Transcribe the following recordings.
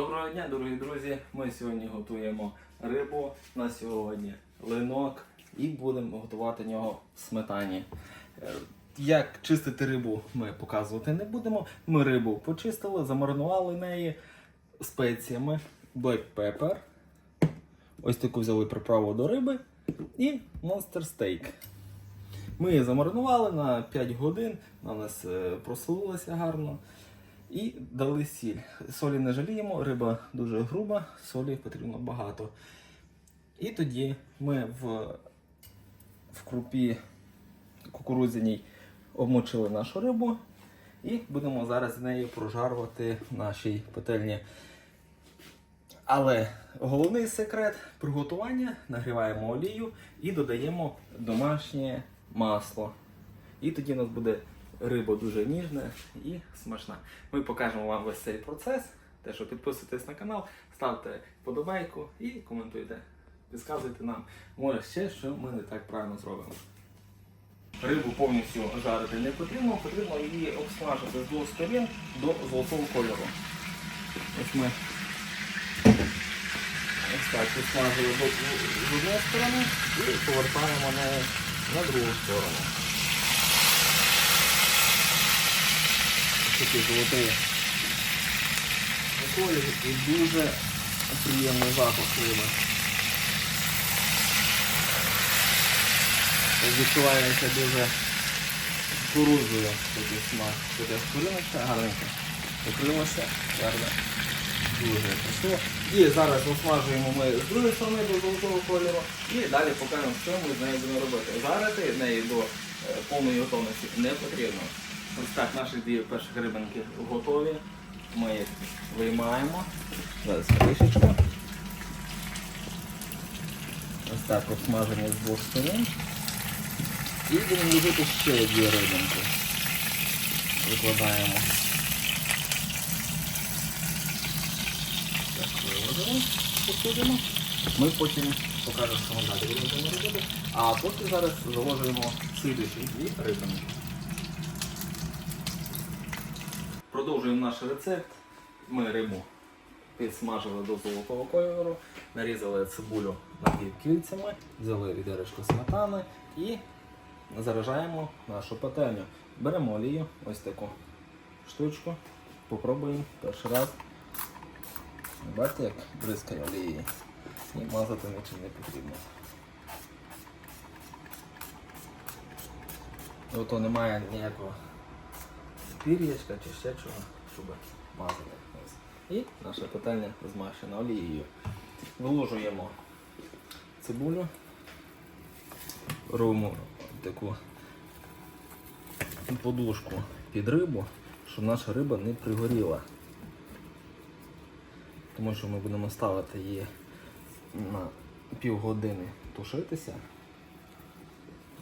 Доброго дня, дорогі друзі! Ми сьогодні готуємо рибу на сьогодні линок і будемо готувати нього в сметані. Е, Як чистити рибу, ми показувати не будемо. Ми рибу почистили, замаринували неї спеціями black pepper. Ось таку взяли приправу до риби і monster steak. Ми її замаринували на 5 годин, вона у нас е, просолилася гарно. І дали сіль. Солі не жаліємо, риба дуже груба, солі потрібно багато. І тоді ми в, в крупі кукурудзяній обмочили нашу рибу і будемо зараз з нею прожарувати в нашій пательні. Але головний секрет приготування нагріваємо олію і додаємо домашнє масло. І тоді у нас буде риба дуже ніжна і смачна. Ми покажемо вам весь цей процес. Те, що підписуйтесь на канал, ставте вподобайку і коментуйте. Підказуйте нам, може ще, що ми не так правильно зробимо. Рибу повністю жарити не потрібно, потрібно її обсмажити з двох сторін до золотого кольору. Ось ми ось так підсмажили до- з однієї сторони і повертаємо неї на другу сторону. Такий золотий колір і дуже приємний запах риби. Відчувається дуже кукурудзою такий смак. Тут куриночка гарненька. Покрилася, гарно. Дуже красиво. І зараз осмажуємо ми з другої сторони до золотого кольору. І далі покажемо, що ми з нею будемо робити. Жарити неї до е, повної готовності не потрібно. Ось так наші дві перші рибинки готові. Ми їх виймаємо. Зараз кришечку. Ось так обсмажені з двох сторон. І будемо робити ще дві рибинки. Викладаємо. Так, виводимо, посудимо. Ми потім покажемо, що ми далі будемо робити. А поки зараз заложуємо слідуючі дві рибинки. Продовжуємо наш рецепт. Ми рибу підсмажили до золотого кольору, нарізали цибулю напівкільцями, взяли відеречко сметани і заражаємо нашу пательню. Беремо олію, ось таку штучку, попробуємо перший раз. Бачите, як бризкає олією. І мазати нічим не потрібно. Ото немає ніякого пір'ячка чи ще чого, щоб мазати. І наша пательня змащена олією. Виложуємо цибулю, робимо таку подушку під рибу, щоб наша риба не пригоріла. Тому що ми будемо ставити її на півгодини тушитися.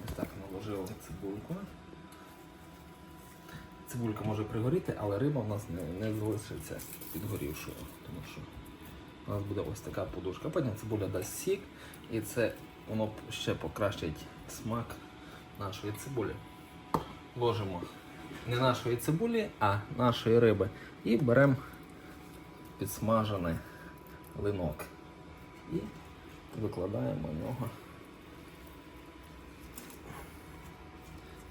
Ось так наложили цибульку. Цибулька може пригоріти, але риба в нас не, не залишиться підгорівшою, тому що у нас буде ось така подушка. Потім цибуля дасть сік і це воно ще покращить смак нашої цибулі. Ложимо не нашої цибулі, а нашої риби. І беремо підсмажений линок. І викладаємо нього.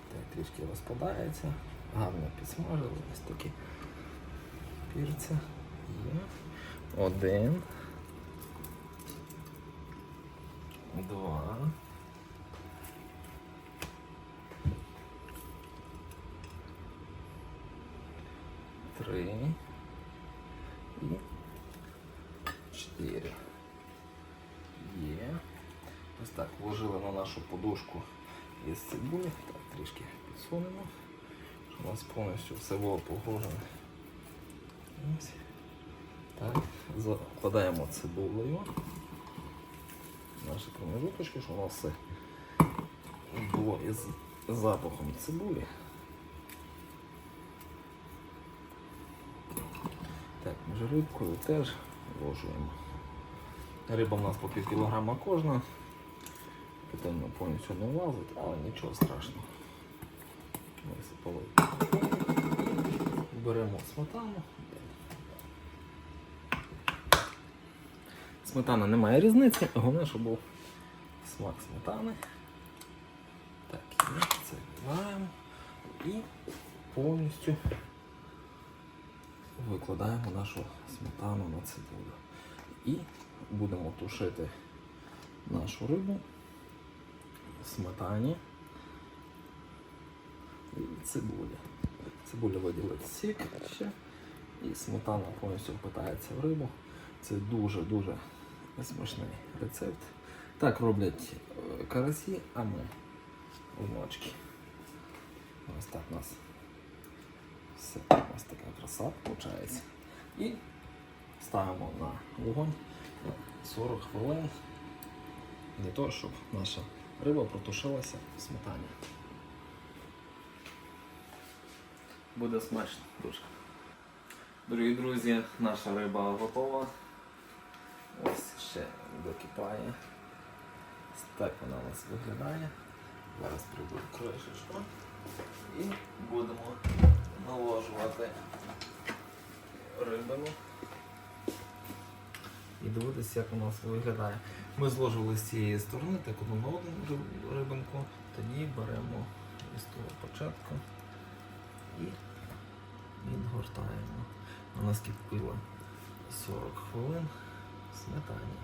Так, трішки розпадається. Гарно підсмажили. Ось такі пірця. Є. Один. Два. Три. І чотири. Є. Ось так вложили на нашу подушку із цибулі. Так, трішки підсунемо, у нас повністю все було погружене. Так, закладаємо цибулею. Наші промежуточки, щоб воно все було із запахом цибулі. Так, між рибкою теж вложуємо. Риба в нас по пів кілограма кожна. Питання повністю не влазить, але нічого страшного. Висипали. Беремо сметану. Сметана немає різниці, головне, щоб був смак сметани. Так, це вливаємо і повністю викладаємо нашу сметану на цибулю. І будемо тушити нашу рибу в сметані і цибулі. Цибуля виділить сік ще, і сметана повністю впитається в рибу. Це дуже-дуже смачний рецепт. Так роблять е, карасі, а ми лимочки. Ось так у нас все. Ось така краса виходить. І ставимо на вогонь 40 хвилин для того, щоб наша риба протушилася в сметані. Буде смачно дуже. Дорогі друзі, наша риба готова. Ось ще докипає. Так вона у нас виглядає. Зараз приберу кришечку і будемо наложувати рибину. І дивитися, як у нас виглядає. Ми зложили з цієї сторони, так одну на одну рибинку, тоді беремо із того початку і відгортаємо. У нас кипіло 40 хвилин сметані.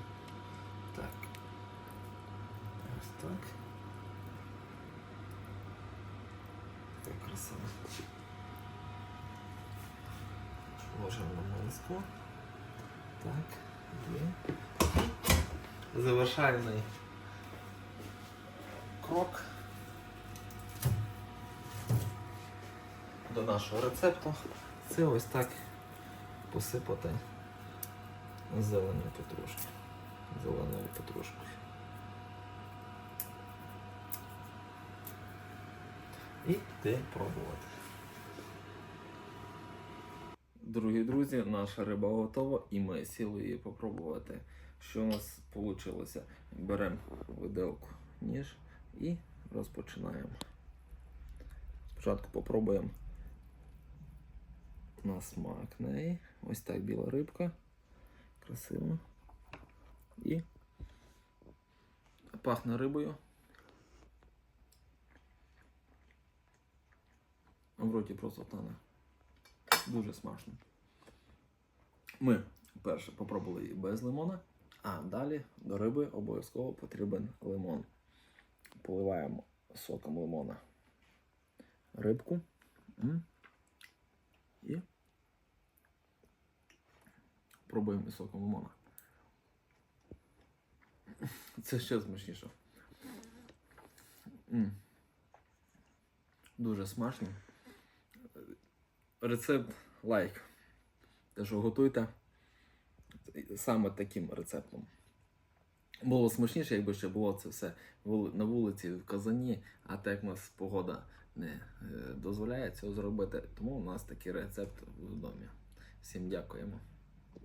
Так. Ось так. Така краса. Ложимо на миску. Так, є. Завершальний крок до нашого рецепту. Це ось так посипати зеленою петрушкою. Зеленою петрушкою. І йти пробувати. Дорогі друзі, наша риба готова і ми сіли її попробувати. Що у нас вийшло? Беремо виделку ніж і розпочинаємо. Спочатку попробуємо на смак неї. Ось так біла рибка. Красиво. І пахне рибою. В роті просто тане. Дуже смачно. Ми перше попробували її без лимона, а далі до риби обов'язково потрібен лимон. Поливаємо соком лимона рибку. І пробуємо із соком. Це ще смачніше. М. Дуже смачно. Рецепт лайк. Те, що готуйте саме таким рецептом. Було смачніше, якби ще було це все на вулиці в казані, а так у нас погода не е, дозволяє цього зробити, тому у нас такий рецепт в домі. Всім дякуємо.